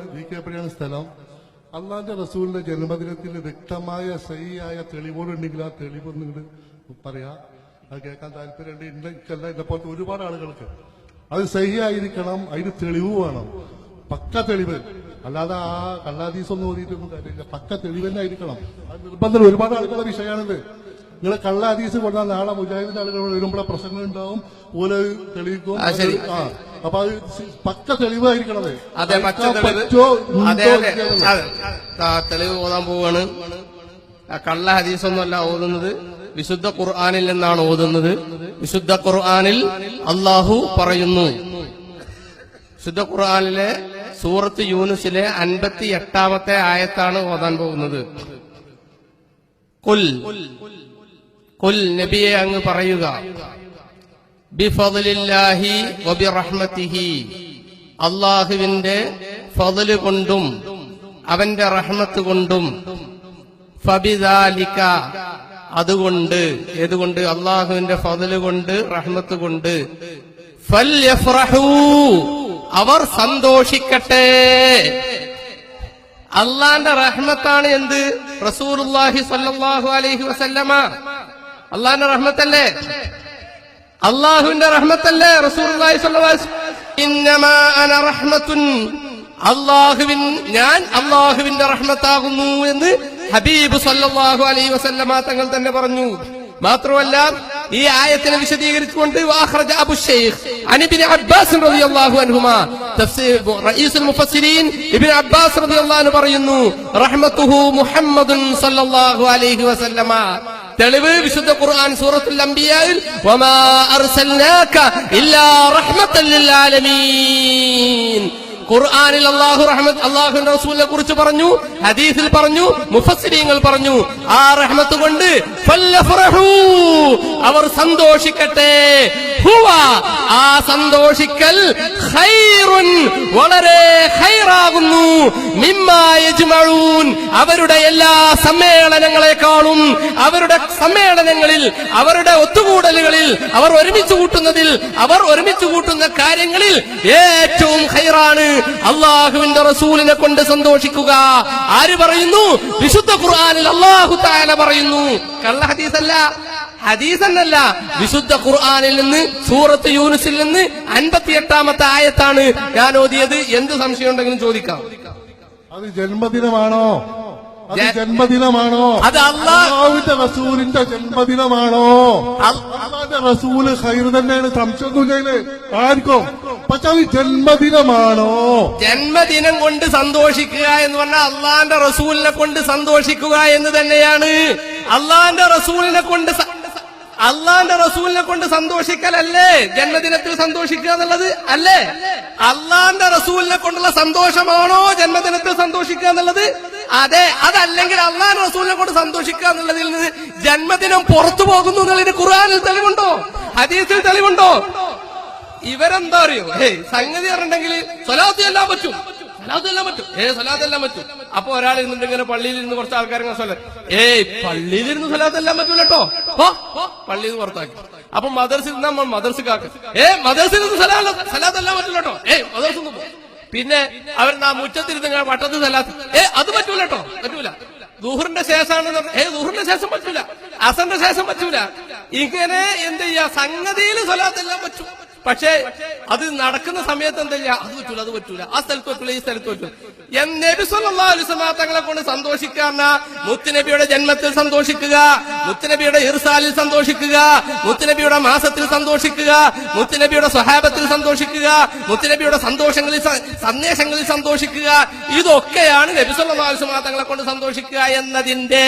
പടിയാണ് സ്ഥലം. അള്ളാന്റെ റസൂലിന്റെ ജന്മദിനത്തിൽ വ്യക്തമായ സഹിയായ തെളിവുകളുണ്ടെങ്കിൽ ആ തെളിവ് നിങ്ങൾ പറയാ. അത് കേൾക്കാൻ താല്പര്യമുണ്ട്. ഇന്നല്ല എന്നെ പോലത്തെ ഒരുപാട് ആളുകൾക്ക്. അത് സഹിയായിരിക്കണം അതിന് തെളിവ് വേണം. പക്ക തെളിവ്. അല്ലാതെ ആ കള്ളാദീസ് ഒന്നും ഓതിയിട്ടൊന്നും കാര്യമില്ല. പക്ക തെളിവ് തന്നെ ആയിരിക്കണം. അത് നിർബന്ധം. ഒരുപാട് ആളുകളുടെ വിഷയമാണിത്. നിങ്ങൾ കള്ളാദീസ് കൊണ്ടാൽ നാളെ മുജാഹിദിന്റെ ആളുകൾ വരുമ്പോഴെ പ്രശ്നങ്ങൾ ഉണ്ടാവും ഓലെ തെളിയിക്കും. ആ. അപ്പൊ അത് പക്ക തെളിവായിരിക്കണത് അതെ. പച്ച തെളിവ്. അതെ അതെ. തെളിവ് ഓതാൻ പോവാണ്. കള്ള ഹദീസൊന്നുമല്ല ഓതുന്നത്. വിശുദ്ധ ഖുർആാനിൽ എന്നാണ് ഓതുന്നത്. വിശുദ്ധ ഖുർആാനിൽ അള്ളാഹു പറയുന്നു. വിശുദ്ധ ഖുർആാനിലെ സൂറത്ത് യൂനുസിലെ അൻപത്തി എട്ടാമത്തെ ആയത്താണ് ഓതാൻ പോകുന്നത്. കുൽ കുൽ നബിയെ അങ്ങ് പറയുക. അള്ളാഹുവിന്റെ ഫതിൽ കൊണ്ടും അവന്റെ റഹ്മത്ത് കൊണ്ടും ഫബിദാലിക അതുകൊണ്ട് ഏതുകൊണ്ട്? അള്ളാഹുവിന്റെ ഫതിൽ കൊണ്ട് റഹ്മത്ത് കൊണ്ട്. ഫൽയഫ്റഹൂ അവർ സന്തോഷിക്കട്ടെ. അള്ളാന്റെ റഹ്മത്താണ് എന്ത്? റസൂലുള്ളാഹി സ്വല്ലല്ലാഹു അലൈഹി വസല്ലമ. അള്ളാന്റെ റഹ്മത്തല്ലേ? അള്ളാഹുവിന്റെ റഹ്മത്തല്ലേ? അള്ളാഹുവിൻ ഞാൻ അള്ളാഹുവിന്റെ റഹ്മത്താകുന്നു എന്ന് ഹബീബ് സല്ലാഹു അലൈഹി വസല്ലമ തങ്ങൾ തന്നെ പറഞ്ഞു. മാത്രമല്ല ഈ ആയത്തിനെ വിശദീകരിച്ചുകൊണ്ട് വാഖ്റജ അബു ഷെയ്ഖ് ഇബ്നു അബ്ബാസ് റളിയല്ലാഹു അൻഹുമാ തഫ്സീർ റഈസുൽ മുഫസ്സിരീൻ ഇബ്നു അബ്ബാസ് റളിയല്ലാഹു പറയുന്നു റഹ്മത്തുഹു മുഹമ്മദുൻ സല്ലല്ലാഹു അലൈഹി വസല്ലമ. തെളിവ് വിശുദ്ധ ഖുർആൻ സൂറത്തുൽ അംബിയായിൽ വമാ അർസൽനാക ഇല്ലാ റഹ്മത്തൽ ലിൽ ആലമീൻ ഖുർആനിൽ അള്ളാഹു റഹ്മത്ത് അള്ളാഹുവിന്റെ റസൂലിനെ കുറിച്ച് പറഞ്ഞു ഹദീസിൽ പറഞ്ഞു മുഫസ്സിരീങ്ങൾ പറഞ്ഞു ആ റഹ്മത്ത് കൊണ്ട് അവർ സന്തോഷിക്കട്ടെ. ആ സന്തോഷിക്കൽ വളരെ ഹൈറാകുന്നു അവരുടെ എല്ലാ സമ്മേളനങ്ങളെക്കാളും അവരുടെ സമ്മേളനങ്ങളിൽ അവരുടെ ഒത്തുകൂടലുകളിൽ അവർ ഒരുമിച്ച് കൂട്ടുന്നതിൽ അവർ ഒരുമിച്ച് കൂട്ടുന്ന കാര്യങ്ങളിൽ ഏറ്റവും ഹൈറാണ് അള്ളാഹുവിന്റെ റസൂലിനെ കൊണ്ട് സന്തോഷിക്കുക. ആര് പറയുന്നു? വിശുദ്ധ ഖുർആാനിൽ അള്ളാഹു താല പറയുന്നു. കള്ള ഹദീസല്ല. ഹദീസ് എന്നല്ല വിശുദ്ധ ഖുർആാനിൽ നിന്ന് സൂറത്ത് യൂനുസിൽ നിന്ന് അൻപത്തി എട്ടാമത്തെ ആയത്താണ് ഞാൻ ഓതിയത്. എന്ത് സംശയം ഉണ്ടെങ്കിലും ചോദിക്കാം. അത് ജന്മദിനമാണോ? അത് ജന്മദിനമാണോ? അത് അള്ളാ- അള്ളാഹുവിന്റെ റസൂലിന്റെ ജന്മദിനമാണോ? അള്ളാന്റെ റസൂൽ ഹൈർ തന്നെയാണ് സംശയം ആർക്കും? പക്ഷെ അത് ജന്മദിനമാണോ? ജന്മദിനം കൊണ്ട് സന്തോഷിക്കുക എന്ന് പറഞ്ഞാൽ അള്ളാന്റെ റസൂലിനെ കൊണ്ട് സന്തോഷിക്കുക എന്ന് തന്നെയാണ്. അള്ളാന്റെ റസൂലിനെ കൊണ്ട് അള്ളാന്റെ റസൂലിനെ കൊണ്ട് സന്തോഷിക്കലല്ലേ? ജന്മദിനത്തിൽ സന്തോഷിക്കുക എന്നുള്ളത് അല്ലേ? അള്ളാന്റെ റസൂലിനെ കൊണ്ടുള്ള സന്തോഷമാണോ ജന്മദിനത്തിൽ സന്തോഷിക്കുക എന്നുള്ളത്? അതെ അതല്ലെങ്കിൽ അള്ളാന്റെ റസൂലിനെ കൊണ്ട് സന്തോഷിക്കുക എന്നുള്ളതിൽ നിന്ന് ജന്മദിനം പുറത്തു പോകുന്നു എന്നുള്ളതിന് ഖുർആനിൽ തെളിവുണ്ടോ? ഹദീസിൽ തെളിവുണ്ടോ? ഇവരെന്താ അറിയോ? ഏ സംഗതി പറഞ്ഞിട്ടുണ്ടെങ്കിൽ സ്വലാത്തി എല്ലാം പറ്റും. സ്വലാത്ത് എല്ലാം പറ്റും. ഏ സ്വലാത്ത് എല്ലാം പറ്റും. അപ്പൊ ഒരാൾ ഇരുന്നിട്ട് ഇങ്ങനെ പള്ളിയിൽ ഇരുന്ന് കുറച്ച് ആൾക്കാർ ഏയ് പള്ളിയിൽ ഇരുന്ന് സ്വലാത്ത് എല്ലാം നിന്ന് പുറത്താക്കി. അപ്പൊ മദർസിൽ നമ്മൾ മദർസിക്കാക്ക് ഏ മദർസിൽ നിന്ന് കേട്ടോ ഏ പോ. പിന്നെ അവർ ആ മുറ്റത്തിരുന്ന് വട്ടത്തിൽ സലാത്ത്. ഏ അത് പറ്റൂല കേട്ടോ. പറ്റൂല. ദൂഹറിന്റെ ശേഷമാണ് ഏ ദൂഹറിന്റെ ശേഷം പറ്റൂല. അസറിന്റെ ശേഷം പറ്റൂല. ഇങ്ങനെ എന്ത് ചെയ്യാ? സംഗതിയിൽ സ്വലാത്തെല്ലാം പറ്റും. പക്ഷേ അത് നടക്കുന്ന സമയത്ത് എന്താ ചെയ്യാ? അത് പറ്റൂല അത് പറ്റൂല. ആ സ്ഥലത്ത് പറ്റൂല ഈ സ്ഥലത്ത് പറ്റൂല. നബി സല്ലല്ലാഹു അലൈഹി തങ്ങളെ കൊണ്ട് സന്തോഷിക്കാന്ന മുത്തുനബിയുടെ ജന്മത്തിൽ സന്തോഷിക്കുക. മുത്തുനബിയുടെ ഇർസാലിൽ സന്തോഷിക്കുക മുത്തുനബിയുടെ മാസത്തിൽ സന്തോഷിക്കുക മുത്തുനബിയുടെ സ്വഹാബത്തിൽ സന്തോഷിക്കുക മുത്തുനബിയുടെ സന്തോഷങ്ങളിൽ സന്ദേശങ്ങളിൽ സന്തോഷിക്കുക. ഇതൊക്കെയാണ് നബി സല്ലല്ലാഹു അലൈഹി വസല്ലം തങ്ങളെ കൊണ്ട് സന്തോഷിക്കുക എന്നതിന്റെ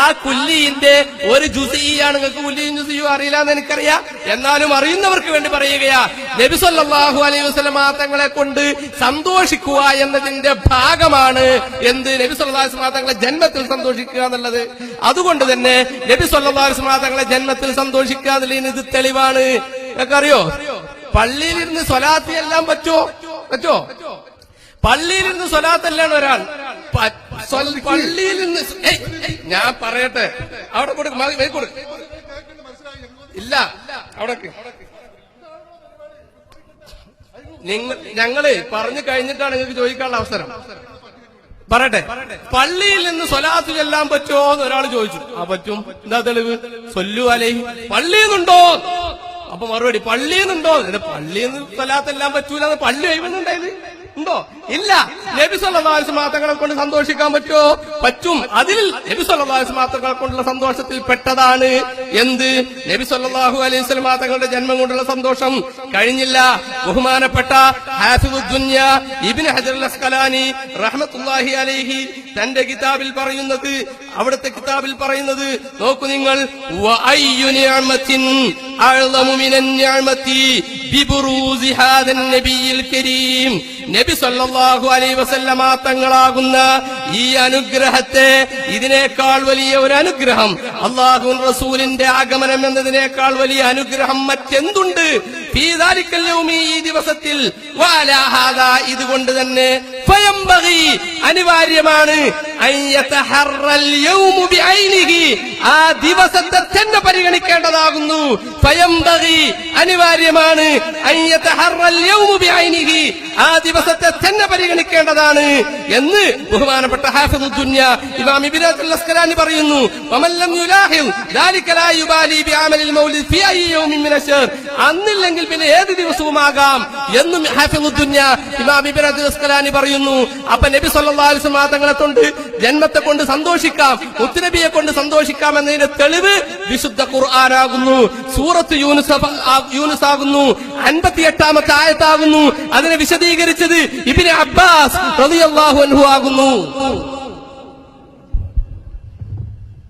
ആ കുല്ലിന്റെ ഒരു ജുസിയാണ്. നിങ്ങൾക്ക് കുല്ലിയും ജുസിയും അറിയില്ല എന്ന് എനിക്കറിയാം. എന്നാലും അറിയുന്നവർക്ക് വേണ്ടി പറയുകയാ നബി സല്ലല്ലാഹു അലൈഹി വസല്ലം തങ്ങളെ കൊണ്ട് സന്തോഷിക്കുക എന്നതിന്റെ ഭാഗമാണ് എന്ത്? നബി സല്ലല്ലാഹു അലൈഹി വസല്ലം തങ്ങളെ ജന്മത്തിൽ സന്തോഷിക്കുക എന്നുള്ളത്. അതുകൊണ്ട് തന്നെ നബി അലൈഹി വസല്ലം തങ്ങളെ ജന്മത്തിൽ സന്തോഷിക്കാതില്ല ഇത് തെളിവാണ്. അറിയോ? പള്ളിയിലിരുന്ന് സ്വലാത്തി എല്ലാം പറ്റോ? പറ്റോ? പള്ളിയിലിരുന്ന് സ്വലാത്തല്ലാണ് ഒരാൾ. പ- സ്വൽ- പള്ളിയിലിരുന്ന് സ്- ഏയ്, ഏയ്, ഞാൻ പറയട്ടെ. അവിടെ കൊടുക്ക് കൊടുക്ക്. ഇല്ല അവിടെ നിങ്ങൾ ഞങ്ങൾ പറഞ്ഞു കഴിഞ്ഞിട്ടാണ് നിങ്ങൾക്ക് ചോദിക്കാനുള്ള അവസരം. പറയട്ടെ. പള്ളിയിൽ നിന്ന് സ്വലാത്ത് ചെല്ലാൻ പറ്റുമോ എന്ന് ഒരാൾ ചോദിച്ചു. ആ പറ്റും. എന്താ തെളിവ്? സൊല്ലു അലേ പള്ളിയിൽ നിന്നുണ്ടോ? അപ്പൊ മറുപടി പള്ളിയിൽ നിന്നുണ്ടോ? പള്ളിയിൽ നിന്ന് സ്വലാത്ത് എല്ലാം പറ്റൂലെന്ന് പള്ളി കഴിയുന്നുണ്ടായത് ഉണ്ടോ? ഇല്ല. നബി മാത്രങ്ങളെ കൊണ്ട് സന്തോഷിക്കാൻ പറ്റുമോ? പറ്റും. അതിൽ നബി മാത്രങ്ങളെ കൊണ്ടുള്ള സന്തോഷത്തിൽ പെട്ടതാണ്. എന്ത്? നബി അലൈഹി സ്വലം തങ്ങളുടെ ജന്മം കൊണ്ടുള്ള സന്തോഷം കഴിഞ്ഞില്ല. ബഹുമാനപ്പെട്ട അസ്കലാനി അലൈഹി തന്റെ കിതാബിൽ പറയുന്നത് അവിടുത്തെ കിതാബിൽ പറയുന്നത് നോക്കൂ നിങ്ങൾ നബി സല്ലല്ലാഹു അലൈഹി വസല്ലമ തങ്ങളാകുന്ന ഈ അനുഗ്രഹത്തെ ഇതിനേക്കാൾ വലിയ ഒരു അനുഗ്രഹം അള്ളാഹു റസൂലിന്റെ ആഗമനം എന്നതിനേക്കാൾ വലിയ അനുഗ്രഹം മറ്റെന്തുണ്ട്? ഈ ദിവസത്തിൽ ഇതുകൊണ്ട് തന്നെ അനിവാര്യമാണ്. ആ ദിവസത്തെ തന്നെ പരിഗണിക്കേണ്ടതാകുന്നു. അനിവാര്യമാണ്. ആ ദിവസത്തെ തന്നെ പരിഗണിക്കേണ്ടതാണ് എന്ന് ബഹുമാനപ്പെട്ട ഹാഫിദുദ്ദുന്യ ഇമാം ഇബ്നു അബ്ദുൽ അസ്കലാനി പറയുന്നു. വമൻ ലം യുലാഹിൽ ദാലിക ലാ യുബാലി മൗലിദ് ഫി മിന അശ്ശർ അന്നില്ലെങ്കിൽ പിന്നെ ഏത് ദിവസവുമാകാം എന്നും ഹാഫിദുദ്ദുന്യ ഇമാം ഇബ്നു അബ്ദുൽ അസ്കലാനി പറയുന്നു. അപ്പൊ നബി സല്ലല്ലാഹു അലൈഹി വസല്ലം തങ്ങളെ കൊണ്ട് ജന്മത്തെ കൊണ്ട് സന്തോഷിക്കാം മുത്തുനബിയെ കൊണ്ട് സന്തോഷിക്കാം എന്നതിന്റെ തെളിവ് വിശുദ്ധ ഖുർആാനാകുന്നു. സൂറത്ത് യൂനുസ് യൂനുസ് ആകുന്നു അൻപത്തി എട്ടാമത്തെ ആയത്താകുന്നു. അതിനെ വിശദീകരിച്ചത് ഇബിന് അബ്ബാസ് റളിയല്ലാഹു അൻഹു ആകുന്നു.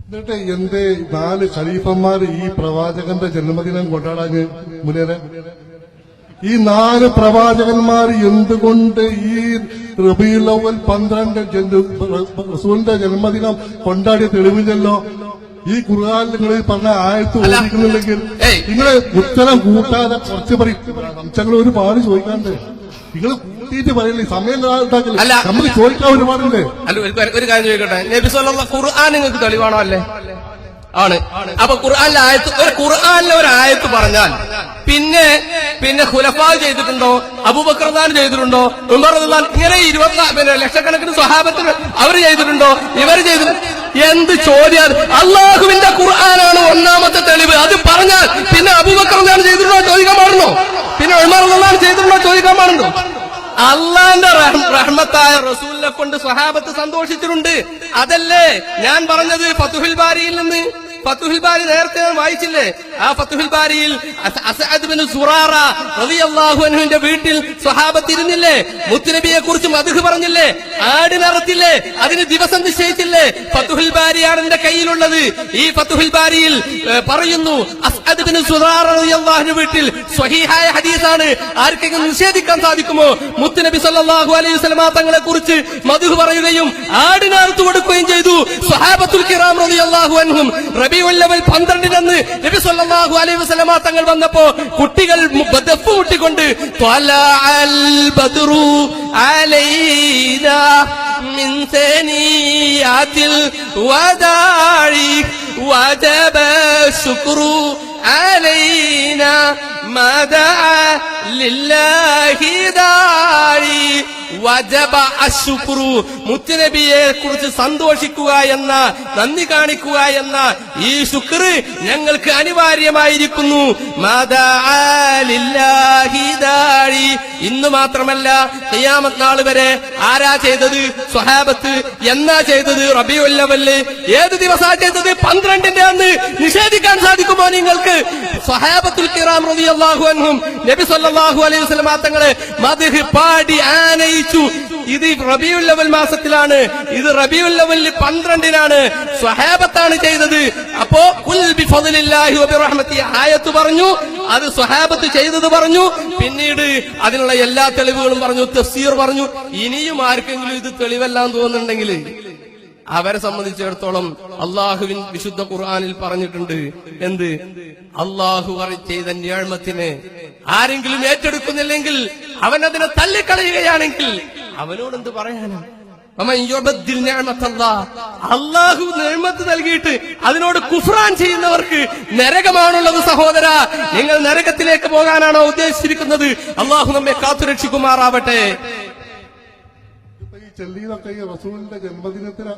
എന്നിട്ട് എന്റെ നാല് ഖലീഫന്മാർ ഈ പ്രവാചകന്റെ ജന്മദിനം കൊണ്ടാടാൻ മുനേറെ? ഈ നാല് പ്രവാചകന്മാർ എന്തുകൊണ്ട് ഈ റബീലവൽ പന്ത്രണ്ട് റസൂലിന്റെ ജന്മദിനം കൊണ്ടാടിയ തെളിവില്ലല്ലോ? ഈ ഖുർആാനിൽ നിങ്ങൾ പറഞ്ഞ ആയത്ത് ഏയ്. നിങ്ങൾ ഉത്തരം കൂട്ടാതെ കുറച്ച് പറയും. ഒരു ഒരുപാട് ചോദിക്കാണ്ട്. നിങ്ങൾ കൂട്ടിയിട്ട് പറയില്ലേ? സമയം. നമുക്ക് ചോദിക്കാൻ ഒരുപാടുണ്ട്. അല്ല ഒരു കാര്യം- ചോദിക്കട്ടെ? ഖുർആൻ നിങ്ങൾക്ക് തെളിവാണോ അല്ലേ? ആണ്. അപ്പൊ ഖുർആാനിലെ ആയത്ത് ഒരു ഖുർആാനിലെ ഒരു ആയത്ത് പറഞ്ഞാൽ പിന്നെ പിന്നെ ഖുലഫാൽ ചെയ്തിട്ടുണ്ടോ? അബൂബക്രദാൻ ചെയ്തിട്ടുണ്ടോ? ഉമർ ഇങ്ങനെ ഇരുപത്തി പിന്നെ ലക്ഷക്കണക്കിന് സ്വഹാബത്തിന് അവർ ചെയ്തിട്ടുണ്ടോ? ഇവർ ചെയ്തു എന്ത് ചോദ്യം? അള്ളാഹുവിന്റെ ഖുർആനാണ് ഒന്നാമത്തെ തെളിവ്. അത് പറഞ്ഞാൽ പിന്നെ അബൂബക്രദാൻ ചെയ്തിട്ടുണ്ടോ ചോദിക്കാൻ പാടുണ്ടോ? പിന്നെ ഉമർ ചെയ്തിട്ടുണ്ടോ ചോദിക്കാൻ പാടുണ്ടോ? അള്ളാന്റെ റഹ്- റഹ്മത്തായ റസൂലിനെ കൊണ്ട് സ്വഹാബത്ത് സന്തോഷിച്ചിട്ടുണ്ട്. അതല്ലേ? ഞാൻ പറഞ്ഞത് ഫതുഹിൽ ബാരിയിൽ നിന്ന്. ഫതുഹിൽ ബാരി നേരത്തെ ഞാൻ വായിച്ചില്ലേ? ആ ഫതുഹിൽ ബാരിയിൽ അൻഹുവിന്റെ വീട്ടിൽ സ്വഹാബത്തിരുന്നില്ലേ? മുത്തുനബിയെ കുറിച്ച് മധുഹ് പറഞ്ഞില്ലേ ആടിനറത്തില്ലേ അതിന് ദിവസം നിശ്ചയിച്ചില്ലേ? ഫതുഹിൽ ബാരിയാണ് എന്റെ കയ്യിലുള്ളത്. ഈ ഫതുഹിൽ ബാരിയിൽ പറയുന്നു അസ്അദ് ബിൻ സുറാറ റളിയല്ലാഹുവിന്റെ വീട്ടിൽ സ്വഹീഹായ ഹദീസാണ് ആർക്കെങ്കിലും നിഷേധിക്കാൻ സാധിക്കുമോ മുത്തുനബി സല്ലല്ലാഹു അലൈഹി വസല്ലമ തങ്ങളെ കുറിച്ച് മധു പറയുകയും ആടിനറുത്തു കൊടുക്കുകയും ചെയ്തു സ്വഹാബത്തുൽ കിറാം റളിയല്ലാഹു അൻഹും റബീഉൽ അവൽ 12 അന്ന് നബി സല്ലല്ലാഹു അലൈഹി വസല്ലമ തങ്ങൾ വന്നപ്പോ കുട്ടികൾ മു- ദഫ് മുട്ടിക്കൊണ്ട് ത്വലഅൽ ബദ്റു അലൈനാ മിൻ സനിയാത്തിൽ വദാഇ وجب الشكر علينا ما دعا لله داعي വജബ അശുക്രു മുത്തുനബിയെ കുറിച്ച് സന്തോഷിക്കുക എന്ന നന്ദി കാണിക്കുക എന്ന ഈ ശുക്ർ ഞങ്ങൾക്ക് അനിവാര്യമായിരിക്കുന്നു മാതാ ലില്ലാഹി ദാഴി. ഇന്ന് മാത്രമല്ല ഖിയാമത്ത് നാൾ വരെ ആരാ ചെയ്തത് സ്വഹാബത്ത് എന്നാ ചെയ്തത് റബിയുല്ലവല് ഏത് ദിവസാ ചെയ്തത് പന്ത്രണ്ടിന്റെ അന്ന് നിഷേധിക്കാൻ സാധിക്കുമോ നിങ്ങൾക്ക് സ്വഹാബത്തുൽ കിറാം റളിയല്ലാഹു അൻഹും നബി സല്ലല്ലാഹു അലൈഹി വസല്ലം തങ്ങളെ മദ്ഹ് പാടി ആനയിച്ചു. ഇത് റബിയുൽ അവൽ മാസത്തിലാണ്. ഇത് റബിയുൽ അവലിൽ പന്ത്രണ്ടിനാണ് സ്വഹാബത്താണ് ചെയ്തത്. അപ്പോ ആയത്ത് പറഞ്ഞു. അത് സ്വഹാബത്ത് ചെയ്തത് പറഞ്ഞു. പിന്നീട് അതിനുള്ള എല്ലാ തെളിവുകളും പറഞ്ഞു. തഫ്സീർ പറഞ്ഞു. ഇനിയും ആർക്കെങ്കിലും ഇത് തെളിവെല്ലാം തോന്നുന്നുണ്ടെങ്കിൽ അവരെ സംബന്ധിച്ചിടത്തോളം അള്ളാഹുവിൻ വിശുദ്ധ ഖുർആാനിൽ പറഞ്ഞിട്ടുണ്ട്. എന്ത്? അള്ളാഹു ചെയ്ത ഞാഴ്മത്തിന് ആരെങ്കിലും ഏറ്റെടുക്കുന്നില്ലെങ്കിൽ അവൻ അതിനെ തള്ളിക്കളയുകയാണെങ്കിൽ അവനോട് എന്ത് പറയാനാണ്. അള്ളാഹു നിർമ്മത്ത് നൽകിയിട്ട് അതിനോട് കുഫ്രാൻ ചെയ്യുന്നവർക്ക് നരകമാണുള്ളത് സഹോദര. നിങ്ങൾ നരകത്തിലേക്ക് പോകാനാണോ ഉദ്ദേശിച്ചിരിക്കുന്നത്? അള്ളാഹു നമ്മെ കാത്തുരക്ഷിക്കുമാറാവട്ടെ. ഈ റസൂലിന്റെ ജന്മദിനത്തിന്